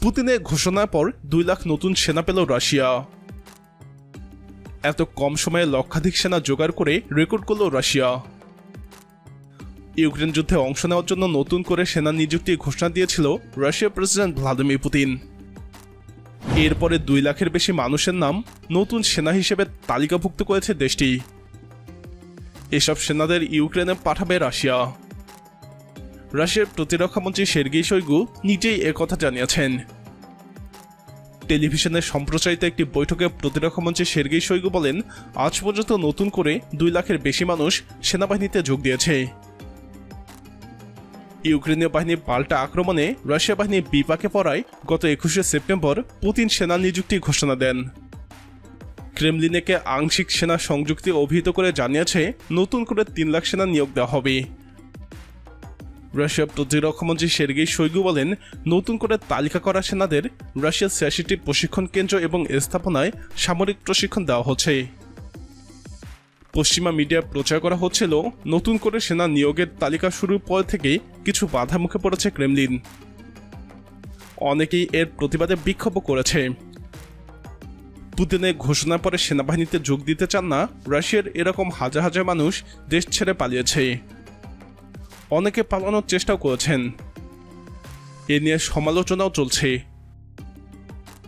পুতিনের ঘোষণার পর দুই লাখ নতুন সেনা পেল রাশিয়া। এত কম সময়ে লক্ষাধিক সেনা জোগাড় করে রেকর্ড করল রাশিয়া। ইউক্রেন যুদ্ধে অংশ নেওয়ার জন্য নতুন করে সেনা নিযুক্তির ঘোষণা দিয়েছিল রাশিয়ার প্রেসিডেন্ট ভ্লাদিমির পুতিন। এরপরে দুই লাখের বেশি মানুষের নাম নতুন সেনা হিসেবে তালিকাভুক্ত করেছে দেশটি। এসব সেনাদের ইউক্রেনে পাঠাবে রাশিয়া। রাশিয়ার প্রতিরক্ষামন্ত্রী সের্গেই শৈগু নিজেই একথা জানিয়েছেন। টেলিভিশনে সম্প্রচারিত একটি বৈঠকে প্রতিরক্ষামন্ত্রী সের্গেই শৈগু বলেন, আজ পর্যন্ত নতুন করে দুই লাখের বেশি মানুষ সেনাবাহিনীতে যোগ দিয়েছে। ইউক্রেনীয় বাহিনীর পাল্টা আক্রমণে রাশিয়া বাহিনী বিপাকে পড়ায় গত একুশে সেপ্টেম্বর পুতিন সেনা নিযুক্তি ঘোষণা দেন। ক্রেমলিনেকে আংশিক সেনা সংযুক্তি অভিহিত করে জানিয়েছে, নতুন করে তিন লাখ সেনা নিয়োগ দেওয়া হবে। রাশিয়ার প্রতিরক্ষামন্ত্রী সের্গেই শৈগু বলেন, নতুন করে তালিকা করা সেনাদের রাশিয়ার ছিয়াশিটি প্রশিক্ষণ কেন্দ্র এবং স্থাপনায় সামরিক প্রশিক্ষণ দেওয়া হচ্ছে। পশ্চিমা মিডিয়া প্রচার করা হচ্ছিল, নতুন করে সেনা নিয়োগের তালিকা শুরুর পর থেকেই কিছু বাধা মুখে পড়েছে ক্রেমলিন। অনেকেই এর প্রতিবাদে বিক্ষোভ করেছে। পুতিনের ঘোষণার পরে সেনাবাহিনীতে যোগ দিতে চান না, রাশিয়ার এরকম হাজার হাজার মানুষ দেশ ছেড়ে পালিয়েছে। অনেকে পালানোর চেষ্টাও করেছেন। এ নিয়ে সমালোচনাও চলছে।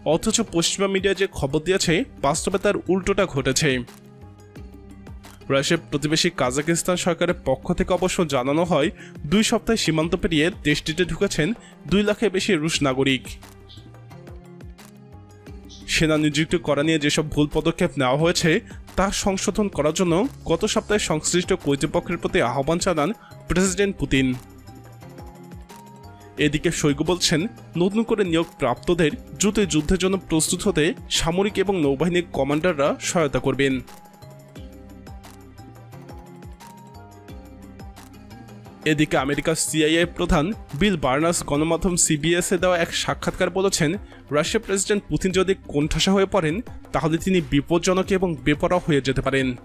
অথচ পশ্চিমা মিডিয়া যে খবর দিয়েছে, বাস্তবে তার উল্টোটা ঘটেছে। রাশিয়ার প্রতিবেশী কাজাকিস্তান সরকারের পক্ষ থেকে অবশ্য জানানো হয়, দুই সপ্তাহে সীমান্ত পেরিয়ে দেশটিতে ঢুকেছেন দুই লাখের বেশি রুশ নাগরিক। সেনা নিযুক্ত করা নিয়ে যেসব ভুল পদক্ষেপ নেওয়া হয়েছে, তা সংশোধন করার জন্য গত সপ্তাহে সংশ্লিষ্ট কর্তৃপক্ষের প্রতি আহ্বান জানান প্রেসিডেন্ট পুতিন। এদিকে শৈগু বলছেন, নতুন করে নিয়োগ প্রাপ্তদের দ্রুত যুদ্ধের জন্য প্রস্তুত হতে সামরিক এবং নৌবাহিনীর কমান্ডাররা সহায়তা করবেন। এদিকে আমেরিকার সিআইএ প্রধান বিল বার্নাস গণমাধ্যম সিবিএসে দেওয়া এক সাক্ষাৎকার বলেছেন, রাশিয়ার প্রেসিডেন্ট পুতিন যদি কোণঠাসা হয়ে পড়েন, তাহলে তিনি বিপজ্জনক এবং বেপরোয়া হয়ে যেতে পারেন।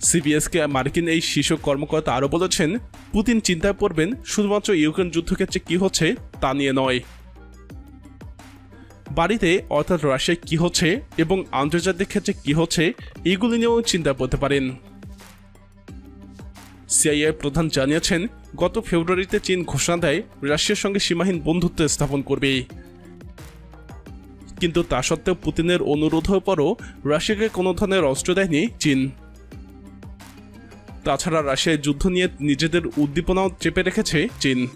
সিবিএসকে মার্কিন এই শীর্ষ কর্মকর্তা আরও বলেছেন, পুতিন চিন্তায় পড়বেন, শুধুমাত্র ইউক্রেন যুদ্ধক্ষেত্রে কি হচ্ছে, তা নিয়ে নয়। বাড়িতে, অর্থাৎ রাশিয়ায় কি হচ্ছে এবং আন্তর্জাতিক ক্ষেত্রে কি হচ্ছে, এগুলি নিয়েও চিন্তা করতে পারেন। সিআইএ প্রধান জানিয়েছেন, গত ফেব্রুয়ারিতে চীন ঘোষণা দেয় রাশিয়ার সঙ্গে সীমাহীন বন্ধুত্ব স্থাপন করবে। কিন্তু তা সত্ত্বেও পুতিনের অনুরোধের পরও রাশিয়াকে কোনো ধরনের অস্ত্র দেয়নি চীন। তাছাড়া রাশিয়ায় যুদ্ধ নিয়ে নিজেদের উদ্দীপনাও চেপে রেখেছে চীন।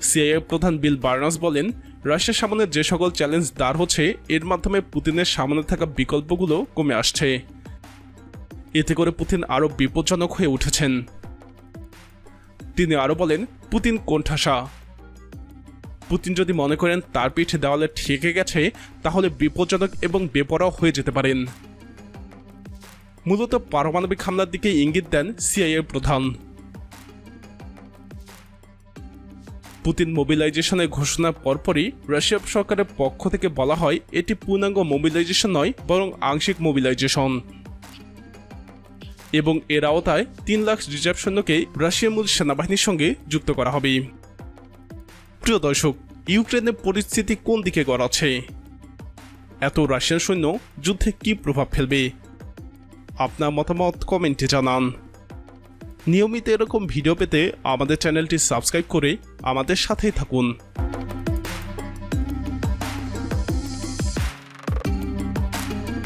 সিআইএ প্রধান বিল বার্নাস বলেন, রাশিয়ার সামনে যে সকল চ্যালেঞ্জ দাঁড় হচ্ছে, এর মাধ্যমে পুতিনের সামনে থাকা বিকল্পগুলো কমে আসছে। এতে করে পুতিন আরও বিপজ্জনক হয়ে উঠেছেন। তিনি আরও বলেন, পুতিন কোণঠাসা। পুতিন যদি মনে করেন তার পিঠে দেওয়ালে ঠেকে গেছে, তাহলে বিপজ্জনক এবং বেপরোয়া হয়ে যেতে পারেন। মূলত পারমাণবিক হামলার দিকে ইঙ্গিত দেন সিআইএ প্রধান। পুতিন মোবিলাইজেশনের ঘোষণার পরপরই রাশিয়া সরকারের পক্ষ থেকে বলা হয়, এটি পূর্ণাঙ্গ মোবিলাইজেশন নয়, বরং আংশিক মোবিলাইজেশন এবং এর আওতায় তিন লাখ রিজার্ভ সৈন্যকে রাশিয়া মূল সেনাবাহিনীর সঙ্গে যুক্ত করা হবে। প্রিয় দর্শক ইউক্রেনের পরিস্থিতি কোন দিকে গড়াচ্ছে? এত রাশিয়ান সৈন্য যুদ্ধে কি প্রভাব ফেলবে? আপনার মতামত কমেন্টে জানান। নিয়মিত এরকম ভিডিও পেতে আমাদের চ্যানেলটি সাবস্ক্রাইব করে আমাদের সাথেই থাকুন।